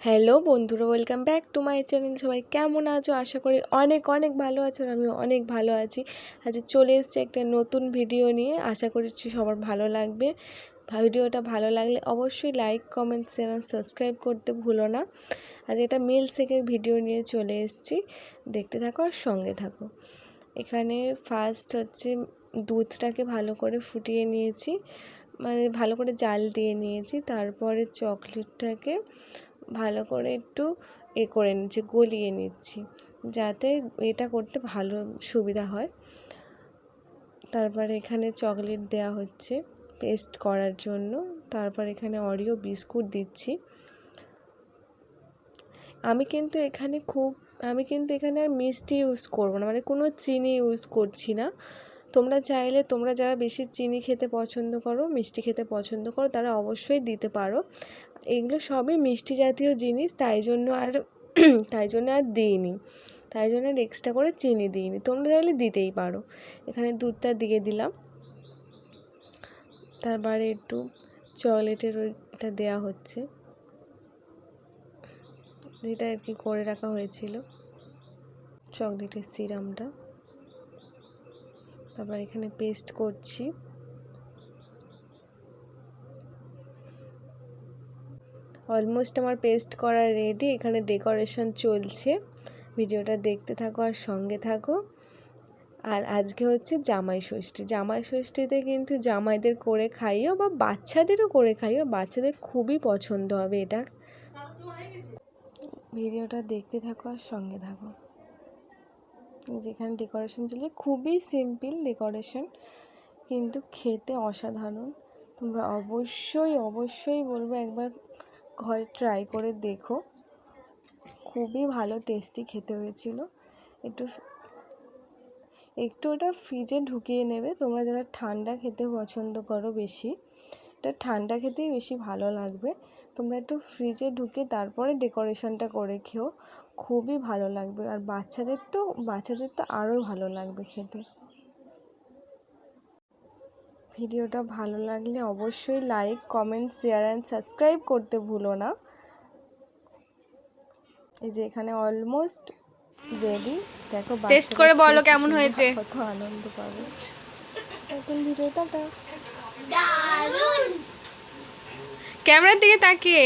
Hello বন্ধুরা welcome back to my channel সবাই কেমন আছো? আশা করি অনেক অনেক ভালো আছো আমি অনেক ভালো আছি। আজ চলে এসেছি একটা নতুন ভিডিও নিয়ে। আশা করছি সবার ভালো লাগবে। ভিডিওটা ভালো লাগলে অবশ্যই লাইক কমেন্ট শেয়ার সাবস্ক্রাইব করতে ভুলো না। আজ এটা মিল সেকের ভিডিও নিয়ে চলে এসেছি। দেখতে থাকো আর সঙ্গে থাকো। এখানে ফার্স্ট হচ্ছে দুধটাকে ভালো করে ফুটিয়ে নিয়েছি। মানে ভালো করে জাল দিয়ে নিয়েছি। তারপরে চকলেটটাকে ভালো করে একটু এ করে নিচ্ছি, গলিয়ে নিচ্ছি। যাতে এটা করতে ভালো সুবিধা হয়। তারপরে এখানে চকলেট দেওয়া হচ্ছে পেস্ট করার জন্য। তারপর এখানে অরিও বিস্কুট দিচ্ছি। আমি কিন্তু এখানে খুব, আমি কিন্তু এখানে আর মিষ্টি ইউজ করব না মানে কোনো চিনি ইউজ করছি না। তোমরা চাইলে, তোমরা যারা বেশি চিনি খেতে পছন্দ করো, মিষ্টি খেতে পছন্দ করো, তারা অবশ্যই দিতে পারো। এগুলো সবই মিষ্টি জাতীয় জিনিস, তাই জন্য আর তাই জন্য আর দিইনি। তাই জন্য আর এক্সট্রা করে চিনি দিইনি। তোমরা চাইলে দিতেই পারো। এখানে দুধটা দিয়ে দিলাম। তারপরে একটু চকলেটের ওইটা দেওয়া হচ্ছে। যেটা আর কি করে রাখা হয়েছিল। চকলেটের সিরামটা। তারপর এখানে পেস্ট করছি। অলমোস্ট আমার পেস্ট করা রেডি এখানে ডেকোরেশন চলছে। ভিডিওটা দেখতে থাকো আর সঙ্গে থাকো। আর আজকে হচ্ছে জামাই ষষ্ঠী। জামাই ষষ্ঠীতে কিন্তু জামাইদের করে খাইও বা বাচ্চাদেরও করে খাইও, বাচ্চাদের খুবই পছন্দ হবে এটা। ভিডিওটা দেখতে থাকো আর সঙ্গে থাকো। যেখানে ডেকোরেশন চলছে, খুবই সিম্পল ডেকোরেশন কিন্তু খেতে অসাধারণ। তোমরা অবশ্যই অবশ্যই বলব একবার ঘরে ট্রাই করে দেখো। খুবই ভালো টেস্টি খেতে হয়েছিল। একটু একটু ওটা ফ্রিজে ঢুকিয়ে নেবে। তোমরা যারা ঠান্ডা খেতে পছন্দ করো বেশি, এটা ঠান্ডা খেতেই বেশি ভালো লাগবে। তোমরা একটু ফ্রিজে ঢুকে তারপরে ডেকোরেশনটা করে খেও। খুবই ভালো লাগবে। আর বাচ্চাদের তো বাচ্চাদের তো আরও ভালো লাগবে খেতে। ভিডিওটা ভালো লাগলে অবশ্যই like comment share and subscribe করতে ভুলো না। এই যে এখানে অলমোস্ট রেডি দেখো টেস্ট করে বলো কেমন হয়েছে? কত আনন্দ পাবে। এখন ভিডিওটা ক্যামেরার দিকে তাকিয়ে।